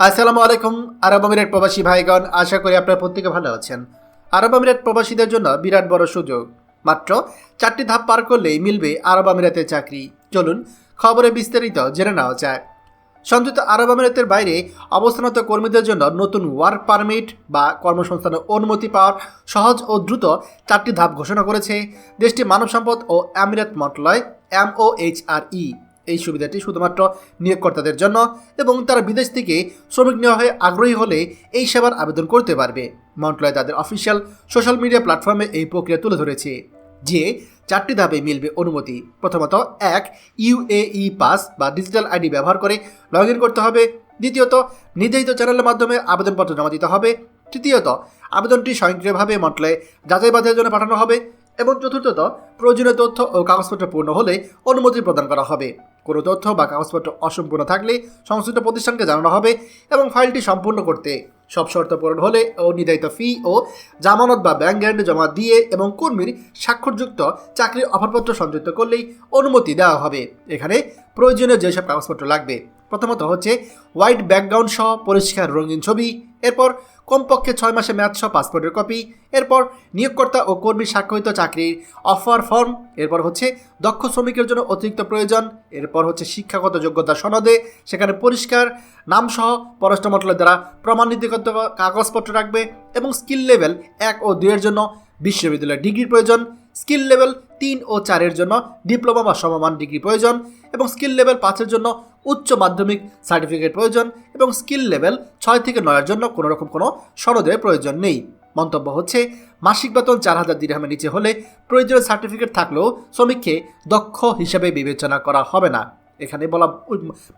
আসসালামু আলাইকুম, আরব আমিরাত প্রবাসী ভাইগণ, আশা করি আপনারা প্রত্যেকে ভালো আছেন। আরব আমিরাত প্রবাসীদের জন্য বিরাট বড় সুযোগ। মাত্র চারটি ধাপ পার করলেই মিলবে আরব আমিরাতের চাকরি। চলুন খবরে বিস্তারিত জেনে নেওয়া যায় সংযুক্ত আরব আমিরাতের বাইরে অবস্থানত কর্মীদের জন্য নতুন ওয়ার্ক পারমিট বা কর্মসংস্থানের অনুমতি পাওয়ার সহজ ও দ্রুত চারটি ধাপ ঘোষণা করেছে দেশটি মানব সম্পদ ও আমিরাত মন্ত্রণালয় এমওএইচআরই এই সুবিধাটি শুধুমাত্র নিয়োগকর্তাদের জন্য এবং তারা বিদেশ থেকে শ্রমিক নেওয়া হয়ে আগ্রহী হলে এই সেবার আবেদন করতে পারবে। মন্ত্রণালয় তাদের অফিসিয়াল সোশ্যাল মিডিয়া প্ল্যাটফর্মে এই প্রক্রিয়া তুলে ধরেছে, যে চারটি ধাপে মিলবে অনুমতি। প্রথমত, এক ইউএই পাস বা ডিজিটাল আইডি ব্যবহার করে লগ করতে হবে। দ্বিতীয়ত, নির্ধারিত চ্যানেলের মাধ্যমে আবেদনপত্র জমা দিতে হবে। তৃতীয়ত, আবেদনটি স্বয়ংক্রিয়ভাবে মন্ত্রণালয়ে যাচাই জন্য পাঠানো হবে। এবং চতুর্থত, প্রয়োজনীয় তথ্য ও কাগজপত্র পূর্ণ হলে অনুমতি প্রদান করা হবে। কোনো তথ্য বা কাগজপত্র অসম্পূর্ণ থাকলে সংশ্লিষ্ট প্রতিষ্ঠানকে জানানো হবে এবং ফাইলটি সম্পূর্ণ করতে। সব শর্ত পূরণ হলে ও নির্ধারিত ফি ও জামানত বা ব্যাংক গ্যারান্টি জমা দিয়ে এবং কর্মীর স্বাক্ষরযুক্ত চাকরির অফারপত্র সংযুক্ত করলেই অনুমতি দেওয়া হবে। এখানে প্রয়োজনীয় যেসব কাগজপত্র লাগবে, প্রথমত হচ্ছে হোয়াইট ব্যাকগ্রাউন্ড সহ পরিষ্কার রঙিন ছবি, এরপর কমপক্ষে ছয় মাসে মেয়াদ সহ পাসপোর্টের কপি, এরপর নিয়োগকর্তা ও কর্মীর স্বাক্ষরিত চাকরির অফার ফর্ম এরপর হচ্ছে দক্ষ শ্রমিকের জন্য অতিরিক্ত প্রয়োজন, এরপর হচ্ছে শিক্ষাগত যোগ্যতা সনদে, সেখানে পরিষ্কার নামসহ পররাষ্ট্র মন্ত্রণালয় দ্বারা প্রমাণিতগত কাগজপত্র রাখবে এবং স্কিল লেভেল এক ও দুইয়ের জন্য বিশ্ববিদ্যালয়ের ডিগ্রির প্রয়োজন। স্কিল লেভেল তিন ও চারের জন্য ডিপ্লোমা বা সমমান ডিগ্রি প্রয়োজন এবং স্কিল লেভেল পাঁচের জন্য উচ্চ মাধ্যমিক সার্টিফিকেট প্রয়োজন এবং স্কিল লেভেল ছয় থেকে নয়ের জন্য কোনো রকম কোনো সনদের প্রয়োজন নেই। মন্তব্য হচ্ছে, মাসিক বেতন চার হাজার দিরহামের নিচে হলে প্রয়োজনীয় সার্টিফিকেট থাকলেও শ্রমিককে দক্ষ হিসেবে বিবেচনা করা হবে না। এখানে বলা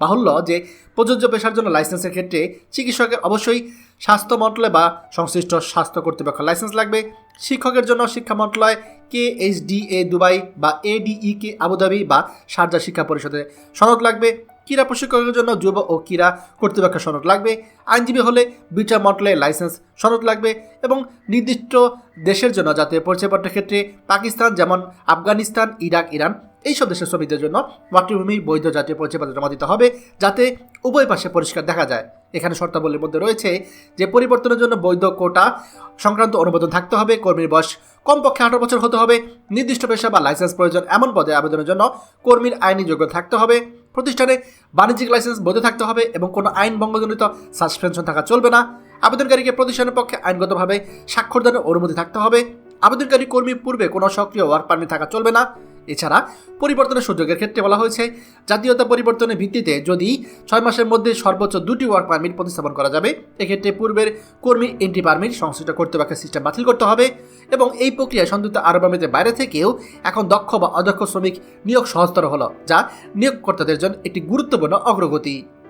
বাহুল্য যে, প্রযোজ্য পেশার জন্য লাইসেন্সের ক্ষেত্রে চিকিৎসকের অবশ্যই স্বাস্থ্য মন্ত্রণালয় বা সংশ্লিষ্ট স্বাস্থ্য কর্তৃপক্ষ লাইসেন্স লাগবে। শিক্ষকের জন্য শিক্ষা মন্ত্রণালয় K H D A Dubai বা এডিই কে আবুধাবি বা সারজা শিক্ষা পরিষদে সনদ লাগবে। ক্রীড়া প্রশিক্ষকের জন্য যুব ও ক্রীড়া কর্তৃপক্ষের সনদ লাগবে। আইনজীবী হলে বিচার মন্ডলের লাইসেন্স সনদ লাগবে এবং নির্দিষ্ট দেশের জন্য জাতীয় পরিচয়পত্রের ক্ষেত্রে পাকিস্তান যেমন আফগানিস্তান, ইরাক, ইরান এইসব দেশের শ্রমিকদের জন্য মাতৃভূমির বৈধ জাতীয় পরিচয়পত্র জমা দিতে হবে যাতে উভয় পাশে পরিষ্কার দেখা যায়। এখানে শর্তাবলীর মধ্যে রয়েছে যে পরিবর্তনের জন্য বৈধ কোটা সংক্রান্ত অনুমোদন থাকতে হবে, কর্মীর বয়স কমপক্ষে আঠারো বছর হতে হবে, নির্দিষ্ট পেশা বা লাইসেন্স প্রয়োজন এমন পদে আবেদনের জন্য কর্মীর আইনি যোগ্য থাকতে হবে, প্রতিষ্ঠানে বাণিজ্যিক লাইসেন্স বৈধ থাকতে হবে এবং কোনো আইন ভঙ্গজনিত সাসপেনশন থাকা চলবে না। আবেদনকারীকে প্রতিষ্ঠানের পক্ষে আইনগতভাবে স্বাক্ষরদানের অনুমতি থাকতে হবে। আবেদনকারী কর্মী পূর্বে কোনো সক্রিয় ওয়ার্ক পারমিট থাকা চলবে না। এছাড়া পরিবর্তনের সুযোগের ক্ষেত্রে বলা হয়েছে, জাতীয়তা পরিবর্তনের ভিত্তিতে যদি ছয় মাসের মধ্যে সর্বোচ্চ দুটি ওয়ার্ক পারমিট প্রতিস্থাপন করা যাবে, এক্ষেত্রে পূর্বের কর্মী এন্ট্রি পারমিট সংশ্লিষ্ট কর্তৃপক্ষের সিস্টেম বাতিল করতে হবে এবং এই প্রক্রিয়ায় সংযুক্ত আরব আমিরাতের বাইরে থেকেও এখন দক্ষ বা অদক্ষ শ্রমিক নিয়োগ সহজতর হলো, যা নিয়োগকর্তাদের জন্য একটি গুরুত্বপূর্ণ অগ্রগতি।